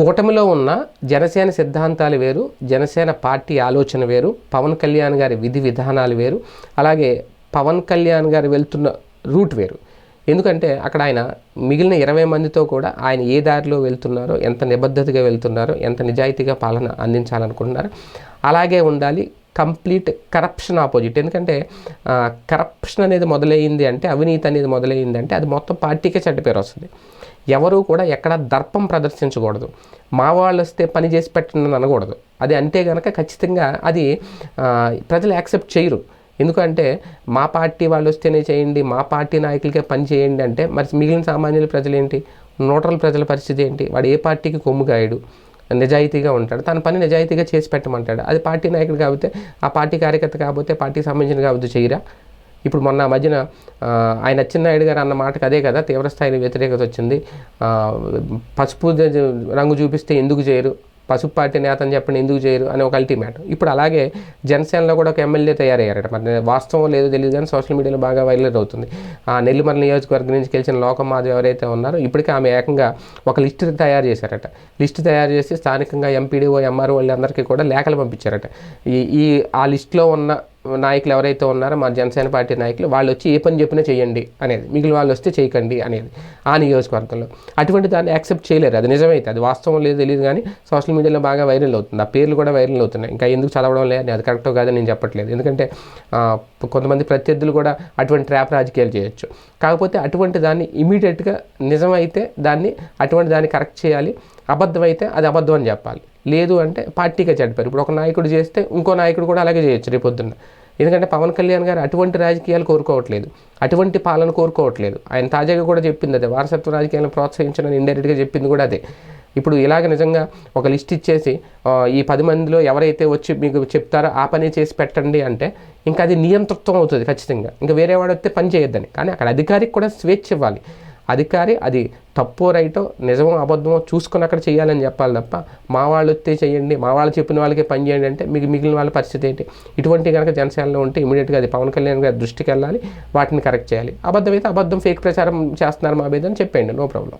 కూటమిలో ఉన్న జనసేన సిద్ధాంతాలు వేరు జనసేన పార్టీ ఆలోచన వేరు పవన్ కళ్యాణ్ గారి విధి విధానాలు వేరు అలాగే పవన్ కళ్యాణ్ గారు వెళ్తున్న రూట్ వేరు. ఎందుకంటే అక్కడ ఆయన మిగిలిన ఇరవై మందితో కూడా ఆయన ఏ దారిలో వెళ్తున్నారో ఎంత నిబద్ధతగా వెళ్తున్నారో ఎంత నిజాయితీగా పాలన అందించాలనుకుంటున్నారో అలాగే ఉండాలి. Complete corruption opposite. ఎందుకంటే కరప్షన్ అనేది మొదలైంది అంటే అవినీతి అనేది మొదలైంది అంటే అది మొత్తం పార్టీకే చెడ్డ పేరు వస్తుంది. ఎవరూ కూడా ఎక్కడ దర్పం ప్రదర్శించకూడదు. మా వాళ్ళు వస్తే పని చేసి పెట్టండి అనకూడదు. అది అంటే కనుక ఖచ్చితంగా అది ప్రజలు యాక్సెప్ట్ చేయరు. ఎందుకంటే మా పార్టీ వాళ్ళు వస్తేనే చేయండి మా పార్టీ నాయకులకే పని చేయండి అంటే మరి మిగిలిన సామాన్యుల ప్రజలు ఏంటి న్యూట్రల్ ప్రజల పరిస్థితి ఏంటి? వాడు ఏ పార్టీకి కొమ్ము గాయడు? నిజాయితీగా ఉంటాడు. తన పని నిజాయితీగా చేసి పెట్టమంటాడు. అది పార్టీ నాయకుడు కాకపోతే ఆ పార్టీ కార్యకర్త కాకపోతే పార్టీకి సంబంధించిన కాబట్టి చేయరా? ఇప్పుడు మొన్న మధ్యన ఆయన అచ్చెన్నాయుడు గారు అన్న మాటకు అదే కదా తీవ్రస్థాయిలో వ్యతిరేకత వచ్చింది. పసుపు రంగు చూపిస్తే ఎందుకు చేయరు? పసుపు పార్టీ నేత అని చెప్పండి ఎందుకు చేయరు అని ఒక అల్టిమేట్ ఇప్పుడు అలాగే జనసేనలో కూడా ఒక ఎమ్మెల్యే తయారయ్యారట. మరి వాస్తవం లేదో తెలియదు కానీ సోషల్ మీడియాలో బాగా వైరల్ అవుతుంది. ఆ నెల్లిమల నియోజకవర్గం నుంచి గెలిచిన లోకమాధవ్ ఎవరైతే ఉన్నారో ఇప్పటికీ ఆమె ఏకంగా ఒక లిస్ట్ తయారు చేశారట. లిస్ట్ తయారు చేసి స్థానికంగా ఎంపీడీఓ ఎంఆర్ఓ వాళ్ళందరికీ కూడా లేఖలు పంపించారట. ఈ ఈ ఆ లిస్టులో ఉన్న నాయకులు ఎవరైతే ఉన్నారో మా జనసేన పార్టీ నాయకులు వాళ్ళు వచ్చి ఏ పని చెప్పినా చేయండి అనేది మిగిలిన వాళ్ళు వస్తే చేయకండి అనేది ఆ నియోజకవర్గంలో. అటువంటి దాన్ని యాక్సెప్ట్ చేయలేరు. అది నిజమైతే అది వాస్తవం లేదు తెలియదు కానీ సోషల్ మీడియాలో బాగా వైరల్ అవుతుంది. ఆ పేర్లు కూడా వైరల్ అవుతున్నాయి. ఇంకా ఎందుకు చదవడం లేదు అది కరెక్టో కాదని నేను చెప్పట్లేదు. ఎందుకంటే కొంతమంది ప్రత్యర్థులు కూడా అటువంటి ట్రాప్ రాజకీయాలు చేయొచ్చు. కాకపోతే అటువంటి దాన్ని ఇమీడియట్గా నిజమైతే దాన్ని అటువంటి దాన్ని కరెక్ట్ చేయాలి. అబద్ధం అయితే అది అబద్ధం అని చెప్పాలి. లేదు అంటే పార్టీగా చెడిపారు ఇప్పుడు ఒక నాయకుడు చేస్తే ఇంకో నాయకుడు కూడా అలాగే చేయొచ్చు రేపొద్దున్న ఎందుకంటే పవన్ కళ్యాణ్ గారు అటువంటి రాజకీయాలు కోరుకోవట్లేదు. అటువంటి పాలన కోరుకోవట్లేదు. ఆయన తాజాగా కూడా చెప్పింది అదే. వారసత్వ రాజకీయాలను ప్రోత్సహించడం ఇండైరెక్ట్గా చెప్పింది కూడా అదే. ఇప్పుడు ఇలాగ నిజంగా ఒక లిస్ట్ ఇచ్చేసి ఈ పది మందిలో ఎవరైతే వచ్చి మీకు చెప్తారో ఆ పని చేసి పెట్టండి అంటే ఇంకా అది నియంతృత్వం అవుతుంది ఖచ్చితంగా. ఇంకా వేరే వాడు వస్తే పని చేయొద్దని. కానీ అక్కడ అధికారికి కూడా స్వేచ్ఛ ఇవ్వాలి. అధికారి అది తప్పో రైటో నిజమో అబద్ధమో చూసుకుని అక్కడ చేయాలని చెప్పాలి తప్ప మా వాళ్ళు వస్తే చేయండి మా వాళ్ళు చెప్పిన వాళ్ళకే పని చేయండి అంటే మీకు మిగిలిన వాళ్ళ పరిస్థితి ఏంటి? ఇటువంటి కనుక జనసేనలో ఉంటే ఇమీడియట్గా అది పవన్ కళ్యాణ్ గారి దృష్టికి వెళ్ళాలి వాటిని కరెక్ట్ చేయాలి. అబద్ధం అయితే అబద్ధం ఫేక్ ప్రచారం చేస్తున్నారు మా మీద అని చెప్పండి నో ప్రాబ్లం